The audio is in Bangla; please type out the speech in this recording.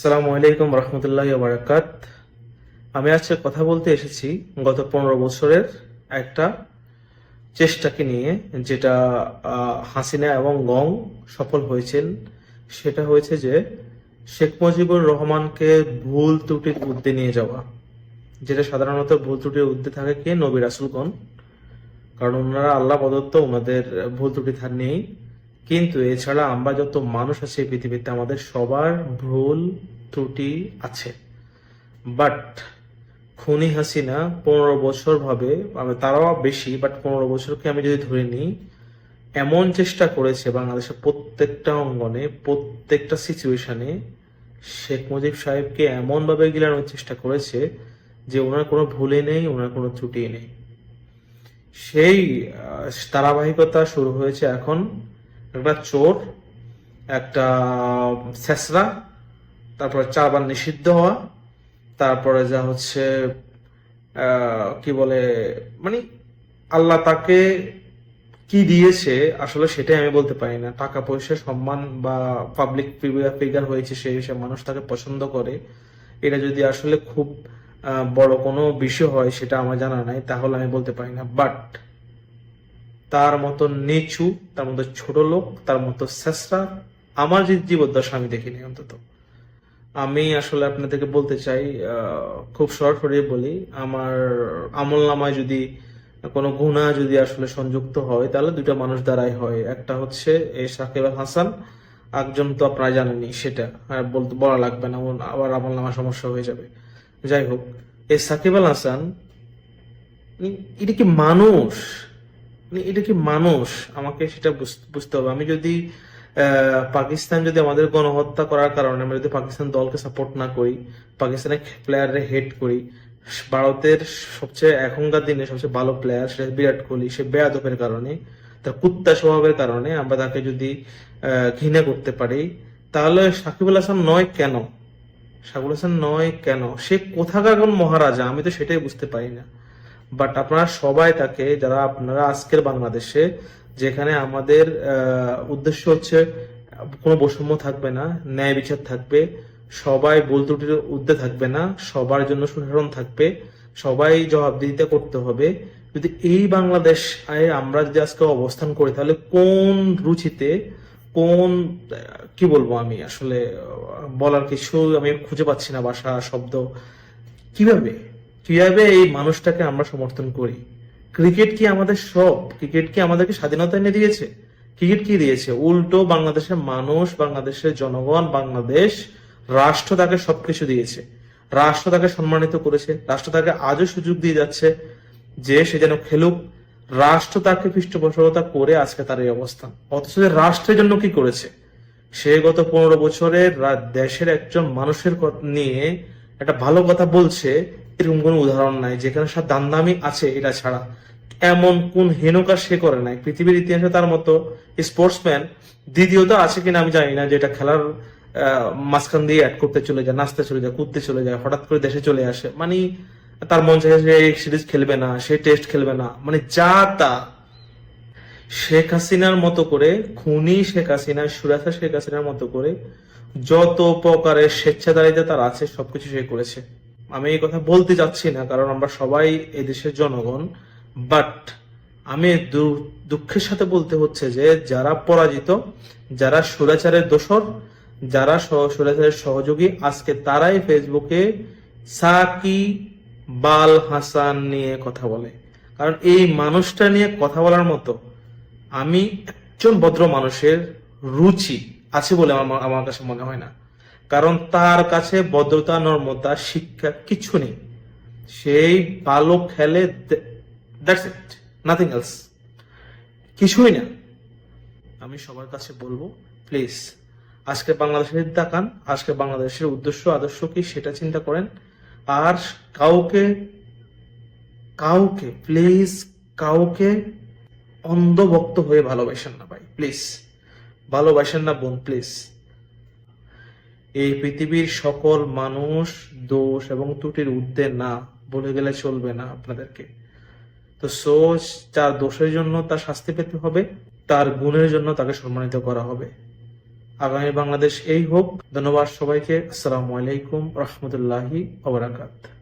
আসসালামু আলাইকুম রহমতুল্লাহ বারাকাত। আমি আজকে কথা বলতে এসেছি গত পনেরো বছরের একটা চেষ্টাকে নিয়ে, যেটা হাসিনা এবং গং সফল হয়েছেন। সেটা হয়েছে যে, শেখ মুজিবুর রহমানকে ভুল ত্রুটির ঊর্ধ্বে নিয়ে যাওয়া। যেটা সাধারণত ভুল ত্রুটির ঊর্ধ্বে থাকে কে? নবী রাসুলগণ কারণ ওনারা আল্লাহ প্রদত্ত ওনাদের ভুল ত্রুটি থার নেই কিন্তু এছাড়া আমরা যত মানুষ আছে পৃথিবীতে, আমাদের সবার ভুল ত্রুটি আছে। বাট খুনি হাসিনা পনেরো বছর ভাবে আমি তারাও বেশি বাট পনেরো বছরকে আমি যদি ধরে নিই, এমন চেষ্টা করেছে বাংলাদেশের প্রত্যেকটা অঙ্গনে, প্রত্যেকটা সিচুয়েশনে শেখ মুজিব সাহেবকে এমনভাবে গিলানোর চেষ্টা করেছে যে ওনার কোনো ভুলে নেই, ওনার কোনো ত্রুটি নেই। সেই ধারাবাহিকতা শুরু হয়েছে এখন। একটা চোর, একটা ছেসরা তারপরে চারবার নিষিদ্ধ হওয়া, তারপরে যা হচ্ছে কি বলে মানে আল্লাহ তাকে কি দিয়েছে, আসলে সেটাই আমি বলতে পারি না। টাকা, পয়সা, সম্মান বা পাবলিক ফিগার হয়েছে সেই হিসেবে মানুষ তাকে পছন্দ করে। এটা যদি আসলে খুব বড় কোনো বিষয় হয়, সেটা আমার জানা নাই, তাহলে আমি বলতে পারি না। বাট তার মতো নিচু, তার মতো ছোট লোক, তার মতো শেষরা আমার যে জীবদ্দশা আমি দেখিনি অন্তত। আমি আসলে আপনাদেরকে বলতে চাই খুব শর্ট করে বলি, আমার আমল নামায় যদি কোনো গুণা যদি আসলে সংযুক্ত হয়, তাহলে দুটো মানুষ দ্বারাই হয়। একটা হচ্ছে এই সাকিব আল হাসান, একজন তো আপনারা জানেনই সেটা বলতে বলা লাগবে না আবার আমল নামা সমস্যা হয়ে যাবে। যাই হোক, এই সাকিব আল হাসান এটা কি মানুষ? মানে এটা কি মানুষ? আমাকে সেটা বুঝতে হবে। আমি যদি পাকিস্তান যদি আমাদের গণহত্যা করার কারণে আমরা যদি পাকিস্তান দলকে সাপোর্ট না করি, পাকিস্তানের প্লেয়ারে হেড করি, ভারতের সবচেয়ে এখনকার দিনে সবচেয়ে ভালো প্লেয়ার সেটা বিরাট কোহলি। সে বেয়াদবের কারণে, তার কুত্তা স্বভাবের কারণে আমরা তাকে যদি ঘৃণা করতে পারি, তাহলে সাকিবুল হাসান নয় কেন? সাকিবুল হাসান নয় কেন? সে কোথাকার কোন মহারাজা? আমি তো সেটাই বুঝতে পারি না। বাট আপনারা সবাই তাকে, যারা আপনারা আজকের বাংলাদেশে, যেখানে আমাদের উদ্দেশ্য হচ্ছে, কোনো বৈষম্য থাকবে না, ন্যায় বিচার থাকবে, সবাই ভুল ত্রুটির ঊর্ধ্বে থাকবে না, সবার জন্য সুশাসন থাকবে, সবাই জবাবদিহিতা করতে হবে। যদি এই বাংলাদেশ আমরা যদি আজকে অবস্থান করি, তাহলে কোন রুচিতে, কোন, কি বলব আমি আসলে, বলার কিছু আমি খুঁজে পাচ্ছি না, ভাষা, শব্দ, কীভাবে? কীভাবে এই মানুষটাকে আমরা সমর্থন করি? ক্রিকেট কি আমাদের সব? ক্রিকেট কি আমাদেরকে স্বাধীনতা এনে দিয়েছে? ক্রিকেট কি দিয়েছে? উল্টো বাংলাদেশের মানুষ, বাংলাদেশের জনগণ, বাংলাদেশ রাষ্ট্র তাকে সবকিছু দিয়েছে। রাষ্ট্র তাকে সম্মানিত করেছে। রাষ্ট্র তাকে আজও সুযোগ দিয়ে যাচ্ছে যে সে যেন খেলুক। রাষ্ট্র তাকে পৃষ্ঠপোষকতা করে আজকে তার এই অবস্থান। অথচ রাষ্ট্রের জন্য কি করেছে? সে গত পনেরো বছরে দেশের একজন মানুষের নিয়ে একটা ভালো কথা বলছে এরকম কোনো উদাহরণ নাই, যেখানে সব দান্দামি আছে এটা ছাড়া। এমন কোন হেনকা সে করে নাই। পৃথিবীর ইতিহাসে তার মতো স্পোর্টসম্যান দ্বিতীয়ত আছে কিনা আমি জানি না যেটা খেলার মাঝখান দিয়ে অ্যাড করতে চলে যায়, নাচতে চলে যায়, কুদতে চলে যায়, হঠাৎ করে দেশে চলে আসে। মানে তার মন চাইছে যে সিরিজ খেলবে না, সে টেস্ট খেলবে না। মানে যা তা। শেখ হাসিনার মতো করে, খুনি শেখ হাসিনা, সুরাসা শেখ হাসিনার মতো করে, যত প্রকারের স্বেচ্ছাদারিতা তার আছে, সবকিছু সে করেছে। আমি এই কথা বলতে যাচ্ছি না, কারণ আমরা সবাই এই দেশের জনগণ। বাট আমি দুঃখের সাথে বলতে হচ্ছে যে, যারা পরাজিত, যারা সুরাচারের দোসর যারা সুরাচারের সহযোগী, আজকে তারাই ফেসবুকে সাকি বাল হাসান নিয়ে কথা বলে। কারণ এই মানুষটা নিয়ে কথা বলার মতো আমি একজন ভদ্র মানুষের রুচি আছে বলে আমার আমার কাছে মনে হয় না। কারণ তার কাছে ভদ্রতা নর্মতা শিক্ষা কিছু নেই। সেই ভালো খেলে দ্যাটস ইট নাথিং এলস কিছুই না। আমি সবার কাছে বলব প্লিজ আজকে বাংলাদেশের তাকান আজকে বাংলাদেশের উদ্দেশ্য, আদর্শ কি সেটা চিন্তা করেন। আর কাউকে কাউকে প্লিজ কাউকে অন্ধভক্ত হয়ে ভালোবাসেন না ভাই প্লিজ ভালোবাসেন না বোন প্লিজ এই পৃথিবীর সকল মানুষ দোষ এবং ত্রুটির ঊর্ধ্বে না বলে গেলে চলবে না আপনাদেরকে। তো সোচ তার দোষের জন্য তার শাস্তি পেতে হবে, তার গুণের জন্য তাকে সম্মানিত করা হবে। আগামী বাংলাদেশ এই হোক। ধন্যবাদ সবাইকে। আসসালামু আলাইকুম রহমতুল্লাহি ওবরাকাত